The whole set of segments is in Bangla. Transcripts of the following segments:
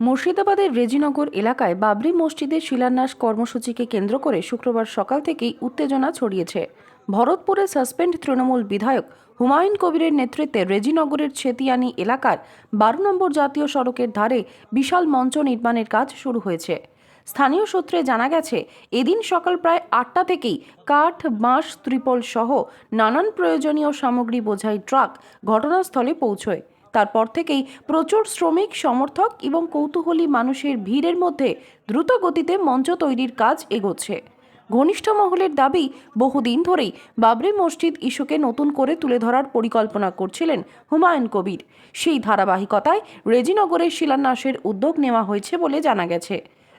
মুর্শিদাবাদের রেজিনগর এলাকায় বাবরি মসজিদের শিলান্যাস কর্মসূচিকে কেন্দ্র করে শুক্রবার সকাল থেকেই উত্তেজনা ছড়িয়েছে। ভরতপুরে সাসপেন্ড তৃণমূল বিধায়ক হুমায়ুন কবিরের নেতৃত্বে রেজিনগরের ছেতিয়ানি এলাকার বারো নম্বর জাতীয় সড়কের ধারে বিশাল মঞ্চ নির্মাণের কাজ শুরু হয়েছে। স্থানীয় সূত্রে জানা গেছে, এদিন সকাল প্রায় আটটা থেকেই কাঠ, বাঁশ, ত্রিপল সহ নানান প্রয়োজনীয় সামগ্রী বোঝাই ট্রাক ঘটনাস্থলে পৌঁছয়। তারপর থেকেই প্রচুর শ্রমিক, সমর্থক এবং কৌতূহলী মানুষের ভিড়ের মধ্যে দ্রুত গতিতে মঞ্চ তৈরির কাজ এগোচ্ছে। ঘনিষ্ঠ মহলের দাবি, বহুদিন ধরেই বাবরি মসজিদ ইস্যুকে নতুন করে তুলে ধরার পরিকল্পনা করছিলেন হুমায়ুন কবির। সেই ধারাবাহিকতায় রেজিনগরের শিলান্যাসের উদ্যোগ নেওয়া হয়েছে বলে জানা গেছে।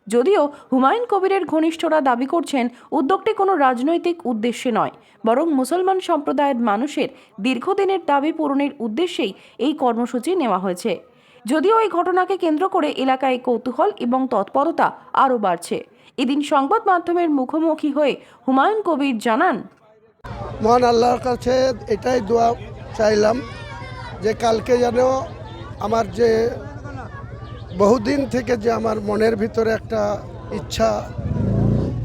যদিও হুমায়ুন কবিরের ঘনিষ্ঠরা দাবি করছেন, উদ্যোগটি কোনো রাজনৈতিক উদ্দেশ্যে নয়, বরং মুসলমান সম্প্রদায়ের মানুষের দীর্ঘদিনের দাবি পূরণের উদ্দেশ্যেই এই কর্মসূচি নেওয়া হয়েছে। যদিও এই ঘটনাকে কেন্দ্র করে এলাকায় কৌতূহল এবং তৎপরতা আরও বাড়ছে। এদিন সংবাদ মাধ্যমের মুখোমুখি হয়ে হুমায়ুন কবির জানান, মহান আল্লাহর কাছে এটাই দোয়া চাইলাম যে কালকে যেন আমার যে বহুদিন থেকে যে আমার মনের ভিতরে একটা ইচ্ছা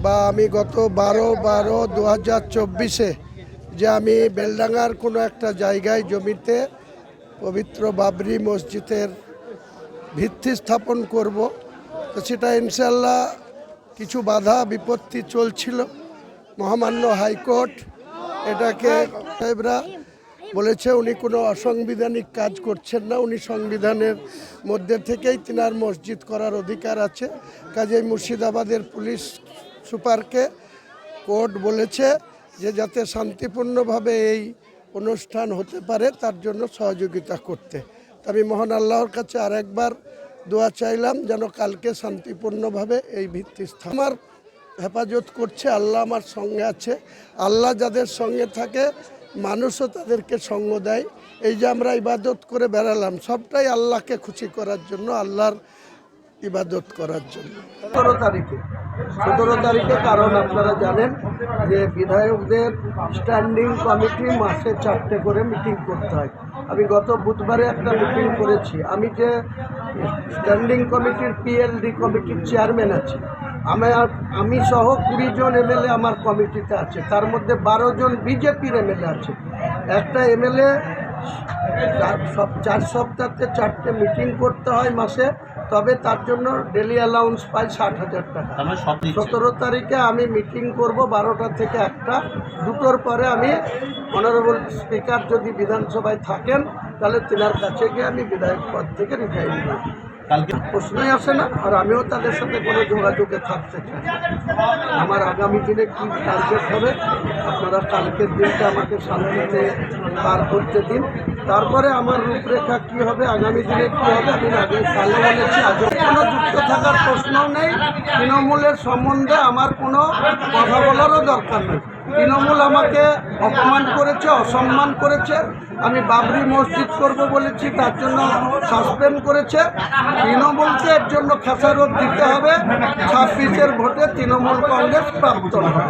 বা আমি গত বারো বারো দু হাজার চব্বিশে যে আমি বেলডাঙ্গার কোনো একটা জায়গায় জমিতে পবিত্র বাবরি মসজিদের ভিত্তি স্থাপন করব, তো সেটা ইনশাল্লাহ কিছু বাধা বিপত্তি চলছিল। মহামান্য হাইকোর্ট এটাকে সাহেবরা বলেছে, উনি কোনো অসাংবিধানিক কাজ করছেন না, উনি সংবিধানের মধ্যে থেকেই তিনার মসজিদ করার অধিকার আছে। কাজেই মুর্শিদাবাদের পুলিশ সুপারকে কোর্ট বলেছে যে যাতে শান্তিপূর্ণভাবে এই অনুষ্ঠান হতে পারে, তার জন্য সহযোগিতা করতে। আমি মহান আল্লাহর কাছে আরেকবার দোয়া চাইলাম, যেন কালকে শান্তিপূর্ণভাবে এই ভিত্তি আমার হেফাজত করছে, আল্লাহ আমার সঙ্গে আছে। আল্লাহ যাদের সঙ্গে থাকে মানুষও তাদেরকে সঙ্গ দেয়। এই যে আমরা ইবাদত করে বেড়ালাম, সবটাই আল্লাহকে খুশি করার জন্য, আল্লাহর ইবাদত করার জন্য। সতেরো তারিখে সতেরো তারিখে কারণ আপনারা জানেন যে বিধায়কদের স্ট্যান্ডিং কমিটি মাসে চারটে করে মিটিং করতে হয়। আমি গত বুধবারে একটা মিটিং করেছি। আমি যে স্ট্যান্ডিং কমিটির পিএলডি কমিটির চেয়ারম্যান আছি। আমার আমি সহ কুড়ি জন এমএলএ আমার কমিটিতে আছে। তার মধ্যে বারো জন বিজেপির এমএলএ আছে। একটা এমএলএ চার সব চার সপ্তাহতে চারটে মিটিং করতে হয় মাসে তবে তার জন্য ডেলি অ্যালাউন্স পাই ষাট হাজার টাকা। সতেরো তারিখে আমি মিটিং করব বারোটা থেকে একটা। দুটোর পরে আমি অনারেবল স্পিকার যদি বিধানসভায় থাকেন তাহলে তেনার কাছে গিয়ে আমি বিধায়ক পদ থেকে রিটায়ার কালকে প্রশ্নই আসে না, আর আমিও তাদের সাথে কোনো যোগাযোগে থাকতে চাই আমার আগামী দিনে কি টার্গেট হবে, আপনারা কালকের দিনটা আমাকে শান্তিতে পার করতে দিন। তারপরে আমার রূপরেখা কি হবে, আগামী দিনে কী হবে, আমি আগে কালে বলেছি আজও থাকার প্রশ্ন নেই। তৃণমূলের সম্বন্ধে আমার কোনো কথা বলারও দরকার নেই। তৃণমূল আমাকে অপমান করেছে, অসম্মান করেছে। আমি বাবরি মসজিদ করব বলেছি, তার জন্য সাসপেন্ড করেছে। তৃণমূলকে এর জন্য খেসারত দিতে হবে। ছাব্বিশের ভোটে তৃণমূল কংগ্রেস প্রাপ্ত হবে।